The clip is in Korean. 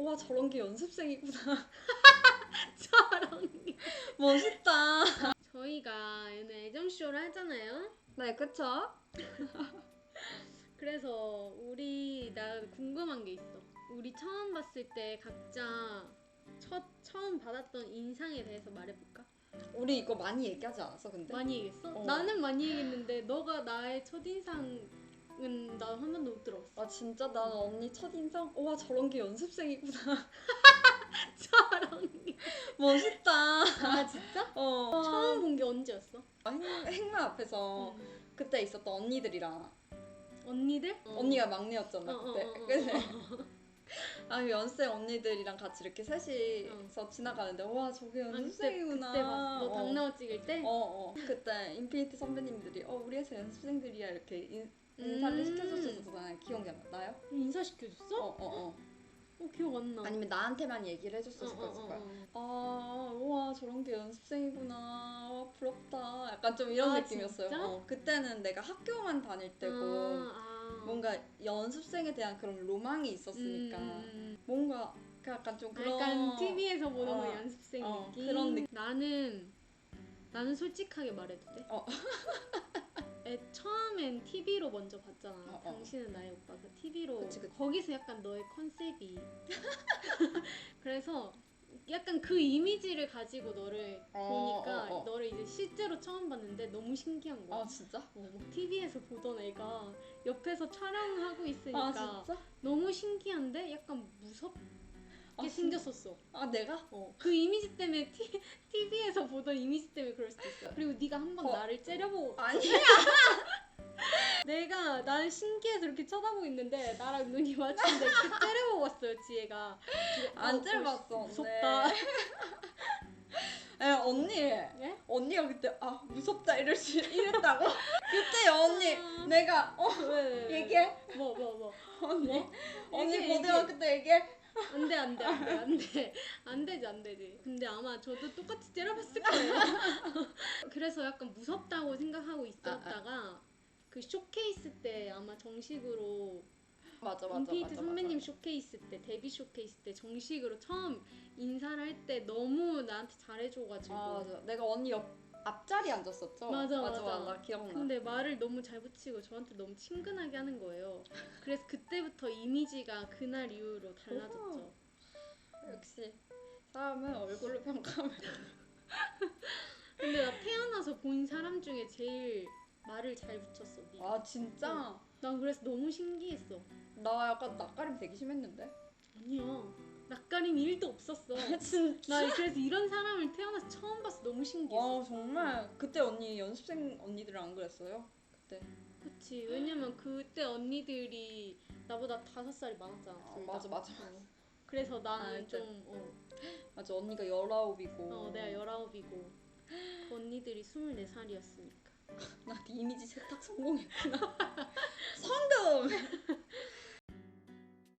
와 저런 게 연습생이구나. 저런 게. 멋있다. 저희가 오늘 애정쇼를 하잖아요. 네, 그쵸? 그래서 우리 나 궁금한 게 있어. 우리 처음 봤을 때 각자 첫 처음 받았던 인상에 대해서 말해볼까? 우리 이거 많이 얘기하지 않았어, 근데? 많이 얘기했어? 어. 나는 많이 얘기했는데 너가 나의 첫 인상 은나한 번도 못 들어봤어. 아 진짜 나는 언니 첫 인상? 와 저런 게 연습생이구나. 저런 게. 멋있다. 아 진짜? 어. 처음 본 게 언제였어? 아, 행, 행마 앞에서 음. 그때 있었던 언니들이랑 언니들? 언니가 막내였잖아 어, 어, 그때. 어, 어, 그래서 어. 아 연습생 언니들이랑 같이 이렇게 셋이서 지나가는데 와 저게 아, 그때 연습생이구나. 그때 봤어. 너 어. 당나귀 찍을 때? 어, 어. 그때 인피니트 선배님들이 어 우리 회사 연습생들이야 이렇게 인, 인사를 음. 시켜줬었잖아요. 기억이 안 나요? 인사 시켜줬어? 어, 어, 어. 어, 기억 안 나. 아니면 나한테만 얘기를 어, 해줬어서 어, 그랬을 어, 거야. 어. 아, 와 저런 게 연습생이구나. 와, 부럽다. 약간 좀 이런 아, 느낌이었어요. 어, 그때는 내가 학교만 다닐 때고 아, 아. 뭔가 연습생에 대한 그런 로망이 있었으니까 음, 뭔가 약간 좀 그런 약간 TV에서 보는 어, 거 연습생 어, 느낌. 그런 느낌. 나는 나는 솔직하게 말해도 돼. 어. 애, 처음엔 TV로 먼저 봤잖아. 어, 어. 당신은 나의 오빠가 TV로 그치, 그치. 거기서 약간 너의 컨셉이 그래서 약간 그 이미지를 가지고 너를 어, 보니까 어, 어. 너를 이제 실제로 처음 봤는데 너무 신기한 거야. 아 진짜? 어, 막 TV에서 보던 애가 옆에서 촬영하고 있으니까 아 진짜? 너무 신기한데 약간 무섭게 아, 진- 생겼었어. 아 내가? 어, 그 이미지 때문에 티, TV에서 보던 이미지 때문에 그럴 수도 있어. 그리고 네가 한번 어. 나를 째려보고 아니야. 내가 나는 신기해서 이렇게 쳐다보고 있는데 나랑 눈이 마주쳤는데 이렇게 째려보고 왔어요 지혜가. 그래서 안 어, 찔봤어. 어, 무섭다. 에 언니. 예? 언니가 그때 아 무섭다 이럴 수 이랬다고? 그때 언니 아. 내가 어 왜, 왜, 왜? 얘기해 뭐 뭐 뭐. 언니 뭐? 언니 얘기해, 고등학교 때 얘기해 안 돼 안 돼 안 돼 안 돼. 안 되지 안 되지. 근데 아마 저도 똑같이 째려봤을 거예요. 그래서 약간 무섭다고 생각하고 있었다가 그 쇼케이스 때 아마 정식으로 맞아 맞아 인피니트 맞아, 선배님 맞아. 쇼케이스 때 데뷔 쇼케이스 때 정식으로 처음 인사를 할 때 너무 나한테 잘해줘가지고. 아 맞아. 내가 언니 옆 앞자리 앉았었죠? 맞아, 맞아, 맞아. 나 기억나. 근데 말을 너무 잘 붙이고 저한테 너무 친근하게 하는 거예요. 그래서 그때부터 이미지가 그날 이후로 달라졌죠. 역시 사람은 얼굴로 평가하면 근데 나 태어나서 본 사람 중에 제일 말을 잘 붙였어 네가. 아 진짜? 난 그래서 너무 신기했어. 나 약간 낯가림 되게 심했는데? 아니야. 낯가림 1도 없었어. 진짜 나 그래서 이런 사람을 태어나서 처음 봤어. 너무 신기했어. 와 정말 그때 언니 연습생 언니들은 안 그랬어요? 그때 그치. 왜냐면 그때 언니들이 나보다 다섯 살이 많았잖아. 아, 둘 다. 맞아, 맞아, 어. 그래서 나는 아. 좀, 어, 맞아 언니가 열아홉이고 어, 내가 열아홉이고 그 언니들이 스물네 살이었으니까. 나 이미지 세탁 성공했구나. 성공.